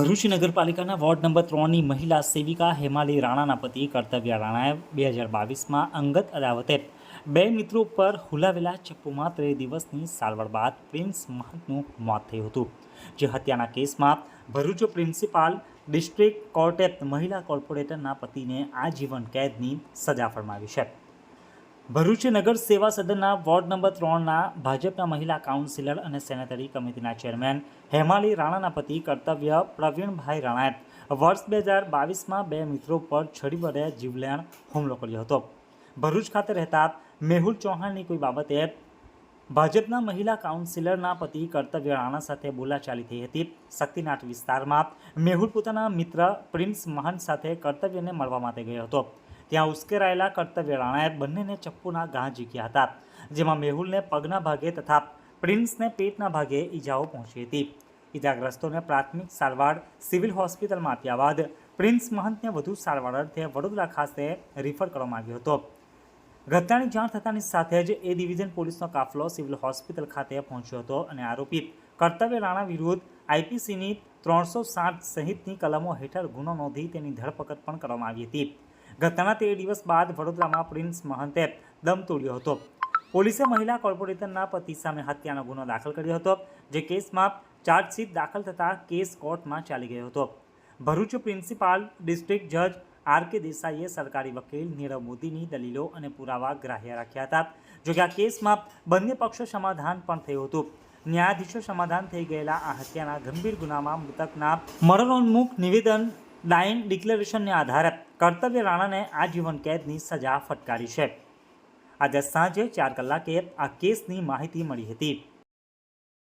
ભરૂચ નગરપાલિકાના ward number ત્રણની મહિલા સેવિકા હેમાલી રાણાના પતિ કર્તવ્ય રાણાએ બે હજાર બાવીસમાં અંગત અદાવતે બે મિત્રો પર હુલાવેલા ચપ્પુમાં ત્રણ દિવસની સારવાર બાદ પ્રિન્સ મહંતનું મોત થયું હતું. જે હત્યાના કેસમાં ભરૂચ પ્રિન્સિપાલ ડિસ્ટ્રિક્ટ કોર્ટે મહિલા કોર્પોરેટરના પતિને આજીવન કેદની સજા ફરમાવી છે. ભરૂચ નગર સેવા સદનના વોર્ડ નંબર ત્રણના ભાજપના મહિલા કાઉન્સિલર અને સેનેટરી કમિટીના ચેરમેન હેમાલી રાણાના પતિ કર્તવ્ય પ્રવીણભાઈ રાણાએ વર્ષ બે હજાર બાવીસમાં બે મિત્રો પર છડી વડે જીવલેણ હુમલો કર્યો હતો. ભરૂચ ખાતે રહેતા મેહુલ ચૌહાણની કોઈ બાબતે ભાજપના મહિલા કાઉન્સિલરના પતિ કર્તવ્ય રાણા સાથે બોલાચાલી થઈ હતી. શક્તિનાથ વિસ્તારમાં મેહુલ પોતાના મિત્ર પ્રિન્સ મહંત સાથે કર્તવ્યને મળવા માટે ગયો હતો. ત્યાં ઉશ્કેરાયેલા કર્તવ્ય રાણાએ બંનેને ચપ્પુના ઘા ઝીક્યા હતા, જેમાં મેહુલને પગના ભાગે તથા પ્રિન્સને પેટના ભાગે ઈજાઓ પહોંચી હતી. ઈજાગ્રસ્તોને પ્રાથમિક સારવાર સિવિલ હોસ્પિટલમાં આપ્યા બાદ પ્રિન્સ મહંતને વધુ સારવાર અર્થે વડોદરા ખાતે રિફર કરવામાં આવ્યો હતો. ઘટનાની જાણ થતાની સાથે જ એ ડિવિઝન પોલીસનો કાફલો સિવિલ હોસ્પિટલ ખાતે પહોંચ્યો હતો અને આરોપી કર્તવ્ય રાણા વિરુદ્ધ આઈપીસીની ત્રણસો સાત સહિતની કલમો હેઠળ ગુનો નોંધી તેની ધરપકડ પણ કરવામાં આવી હતી. ઘટનાના તે દિવસ બાદ વડોદરામાં પ્રિન્સ મહંતે દમ તોડ્યો હતો. પોલીસે મહિલા કોર્પોરેટરના પતિ સામે હત્યાનો ગુનો દાખલ કર્યો હતો, જે કેસમાં ચાર્જશીટ દાખલ થતાં કેસ કોર્ટમાં ચાલી ગયો હતો. ભરૂચ પ્રિન્સિપાલ ડિસ્ટ્રિક્ટ જજ આર કે દેસાઈએ સરકારી વકીલ નીરવ મોદીની દલીલો અને પુરાવા ગ્રાહ્ય રાખ્યા હતા. જોકે આ કેસમાં બંને પક્ષો સમાધાન પણ થયું હતું. ન્યાયાધીશો સમાધાન થઈ ગયેલા આ હત્યાના ગંભીર ગુનામાં મૃતકના મરણોન્મુખ નિવેદન ડાઇન ડિક્લેરેશનને આધારે કર્તવ્ય રાણાને આજીવન કેદની સજા ફટકારી છે. આજે સાંજે ચાર કલાકે આ કેસની માહિતી મળી હતી.